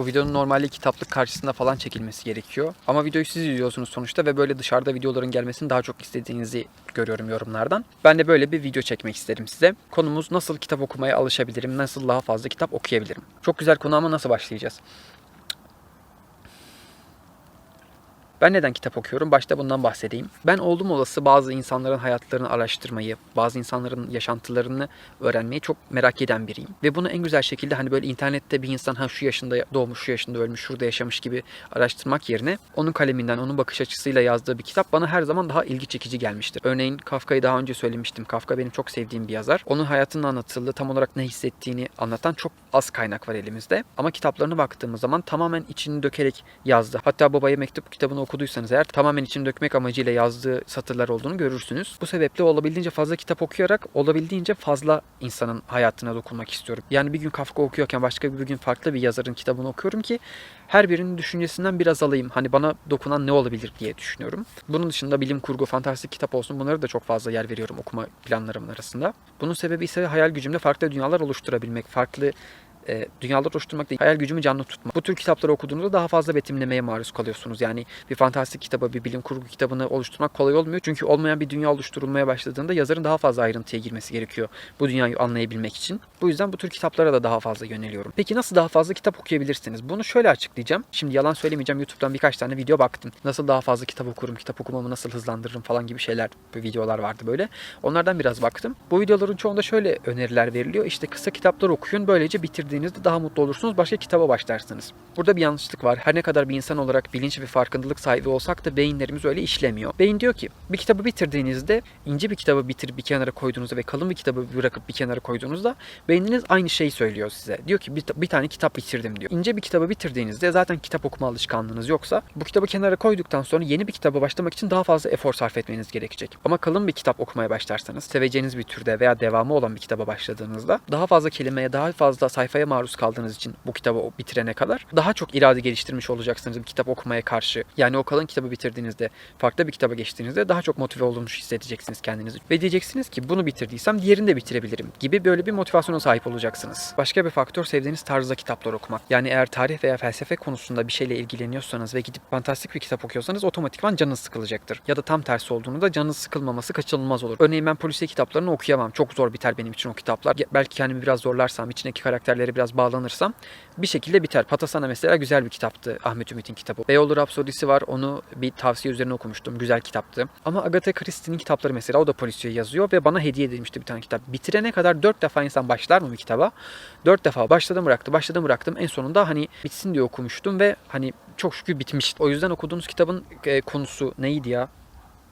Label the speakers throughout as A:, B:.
A: Bu videonun normalde kitaplık karşısında falan çekilmesi gerekiyor. Ama videoyu siz izliyorsunuz sonuçta ve böyle dışarıda videoların gelmesini daha çok istediğinizi görüyorum yorumlardan. Ben de böyle bir video çekmek isterim size. Konumuz nasıl kitap okumaya alışabilirim, nasıl daha fazla kitap okuyabilirim. Çok güzel konu ama nasıl başlayacağız? Ben neden kitap okuyorum? Başta bundan bahsedeyim. Ben oldum olası bazı insanların hayatlarını araştırmayı, bazı insanların yaşantılarını öğrenmeyi çok merak eden biriyim. Ve bunu en güzel şekilde hani böyle internette bir insan ha şu yaşında doğmuş, şu yaşında ölmüş, şurada yaşamış gibi araştırmak yerine onun kaleminden, onun bakış açısıyla yazdığı bir kitap bana her zaman daha ilgi çekici gelmiştir. Örneğin Kafka'yı daha önce söylemiştim. Kafka benim çok sevdiğim bir yazar. Onun hayatının anlatıldığı, tam olarak ne hissettiğini anlatan çok az kaynak var elimizde. Ama kitaplarına baktığımız zaman tamamen içini dökerek yazdı. Hatta Babaya Mektup kitabını okuduysanız eğer tamamen içini dökmek amacıyla yazdığı satırlar olduğunu görürsünüz. Bu sebeple olabildiğince fazla kitap okuyarak olabildiğince fazla insanın hayatına dokunmak istiyorum. Yani bir gün Kafka okuyorken başka bir gün farklı bir yazarın kitabını okuyorum ki her birinin düşüncesinden biraz alayım. Hani bana dokunan ne olabilir diye düşünüyorum. Bunun dışında bilim kurgu, fantastik kitap olsun bunları da çok fazla yer veriyorum okuma planlarımın arasında. Bunun sebebi ise hayal gücümde farklı dünyalar oluşturabilmek, farklı e, dünyalar oluşturmak değil, hayal gücümü canlı tutmak. Bu tür kitapları okuduğunuzda daha fazla betimlemeye maruz kalıyorsunuz. Yani bir fantastik kitabı, bir bilim kurgu kitabını oluşturmak kolay olmuyor. Çünkü olmayan bir dünya oluşturulmaya başladığında yazarın daha fazla ayrıntıya girmesi gerekiyor bu dünyayı anlayabilmek için. Bu yüzden bu tür kitaplara da daha fazla yöneliyorum. Peki nasıl daha fazla kitap okuyabilirsiniz? Bunu şöyle açıklayacağım. Şimdi yalan söylemeyeceğim. YouTube'dan birkaç tane video baktım. Nasıl daha fazla kitap okurum, kitap okumamı nasıl hızlandırırım falan gibi şeyler, videolar vardı böyle. Onlardan biraz baktım. Bu videoların çoğunda şöyle öneriler veriliyor. İşte kısa kitaplar okuyun. Böylece bitirdiğinizde daha mutlu olursunuz. Başka kitaba başlarsınız. Burada bir yanlışlık var. Her ne kadar bir insan olarak bilinç ve farkındalık sahibi olsak da beyinlerimiz öyle işlemiyor. Beyin diyor ki bir kitabı bitirdiğinizde ince bir kitabı bitirip bir kenara koyduğunuzda ve kalın bir kitabı bırakıp bir kenara koyduğunuzda beyniniz aynı şeyi söylüyor size. Diyor ki bir, bir tane kitap bitirdim diyor. İnce bir kitabı bitirdiğinizde zaten kitap okuma alışkanlığınız yoksa bu kitabı kenara koyduktan sonra yeni bir kitaba başlamak için daha fazla efor sarf etmeniz gerekecek. Ama kalın bir kitap okumaya başlarsanız seveceğiniz bir türde veya devamı olan bir kitaba başladığınızda daha fazla kelimeye, daha fazla sayfaya maruz kaldığınız için bu kitabı bitirene kadar daha çok irade geliştirmiş olacaksınız bir kitap okumaya karşı. Yani o kalın kitabı bitirdiğinizde, farklı bir kitaba geçtiğinizde daha çok motive olduğunu hissedeceksiniz kendinizi. Ve diyeceksiniz ki bunu bitirdiysem diğerini de bitirebilirim gibi böyle bir motivasyona sahip olacaksınız. Başka bir faktör sevdiğiniz tarzda kitaplar okumak. Yani eğer tarih veya felsefe konusunda bir şeyle ilgileniyorsanız ve gidip fantastik bir kitap okuyorsanız otomatikman canınız sıkılacaktır. Ya da tam tersi olduğunu da canınız sıkılmaması kaçınılmaz olur. Örneğin ben polisiye kitaplarını okuyamam. Çok zor biter benim için o kitaplar. Belki kendimi biraz zorlarsam, içindeki karakterlere biraz bağlanırsam bir şekilde biter. Patasana mesela güzel bir kitaptı Ahmet Ümit'in kitabı. Beyoğlu Rapsodisi var onu bir tavsiye üzerine okumuştum. Güzel kitaptı. Ama Agatha Christie'nin kitapları mesela o da polisiye yazıyor ve bana hediye edilmişti bir tane kitap. Bitirene kadar dört defa insan başlar mı bir kitaba? Dört defa başladım bıraktım, başladım bıraktım. En sonunda hani bitsin diye okumuştum ve hani çok şükür bitmişti. O yüzden okuduğunuz kitabın e, konusu neydi ya?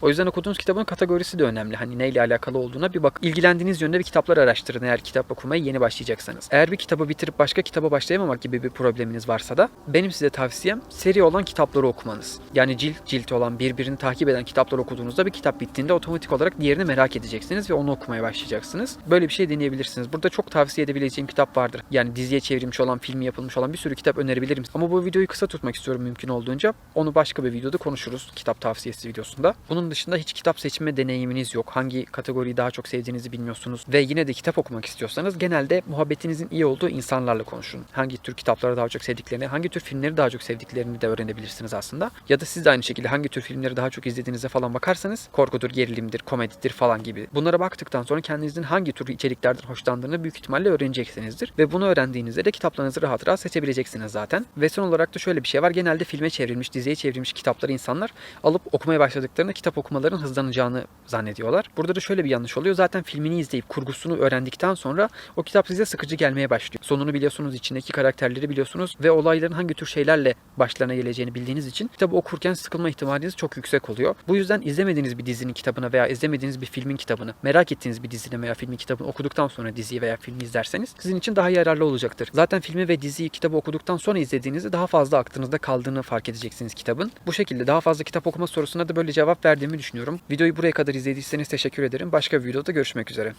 A: O yüzden okuduğunuz kitabın kategorisi de önemli. Hani neyle alakalı olduğuna bir bak. İlgilendiğiniz yönde bir kitaplar araştırın eğer kitap okumaya yeni başlayacaksanız. Eğer bir kitabı bitirip başka kitaba başlayamamak gibi bir probleminiz varsa da benim size tavsiyem seri olan kitapları okumanız. Yani cilt cilt olan birbirini takip eden kitaplar okuduğunuzda bir kitap bittiğinde otomatik olarak diğerini merak edeceksiniz ve onu okumaya başlayacaksınız. Böyle bir şey deneyebilirsiniz. Burada çok tavsiye edebileceğim kitap vardır. Yani diziye çevrilmiş olan, filmi yapılmış olan bir sürü kitap önerebilirim. Ama bu videoyu kısa tutmak istiyorum mümkün olduğunca. Onu başka bir videoda konuşuruz. Kitap tavsiyesi videosunda. Bunun dışında hiç kitap seçme deneyiminiz yok. Hangi kategoriyi daha çok sevdiğinizi bilmiyorsunuz ve yine de kitap okumak istiyorsanız genelde muhabbetinizin iyi olduğu insanlarla konuşun. Hangi tür kitapları daha çok sevdiklerini, hangi tür filmleri daha çok sevdiklerini de öğrenebilirsiniz aslında. Ya da siz de aynı şekilde hangi tür filmleri daha çok izlediğinize falan bakarsanız korkudur, gerilimdir, komedidir falan gibi. Bunlara baktıktan sonra kendinizin hangi tür içeriklerden hoşlandığını büyük ihtimalle öğreneceksinizdir. Ve bunu öğrendiğinizde de kitaplarınızı rahat rahat seçebileceksiniz zaten. Ve son olarak da şöyle bir şey var. Genelde filme çevrilmiş, diziye çevrilmiş kitapları insanlar alıp okumaya başladıklarında kitap okumaların hızlanacağını zannediyorlar. Burada da şöyle bir yanlış oluyor. Zaten filmini izleyip kurgusunu öğrendikten sonra o kitap size sıkıcı gelmeye başlıyor. Sonunu biliyorsunuz, içindeki karakterleri biliyorsunuz ve olayların hangi tür şeylerle başlarına geleceğini bildiğiniz için kitabı okurken sıkılma ihtimaliniz çok yüksek oluyor. Bu yüzden izlemediğiniz bir dizinin kitabına veya izlemediğiniz bir filmin kitabını, merak ettiğiniz bir dizinin veya filmin kitabını okuduktan sonra diziyi veya filmi izlerseniz sizin için daha yararlı olacaktır. Zaten filmi ve diziyi kitabı okuduktan sonra izlediğinizde daha fazla aklınızda kaldığını fark edeceksiniz kitabın. Bu şekilde daha fazla kitap okuma sorusuna da böyle cevap verdiğimi düşünüyorum. Videoyu buraya kadar izlediyseniz teşekkür ederim. Başka bir videoda görüşmek üzere.